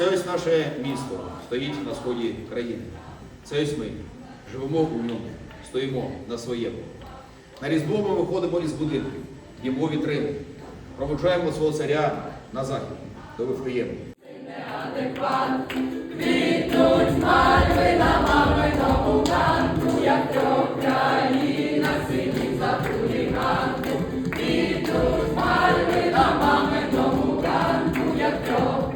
Це ось наше місто стоїть на сході країни. Це ось ми живемо у ньому, стоїмо на своєму. На різдво ми виходимо із будинків, їмо вітрини, проводжаємо свого царя на захід до Вифлеєму. Квітуть мальви на як трьох країна синів за хуліганку. На мами на вулканку, як трьох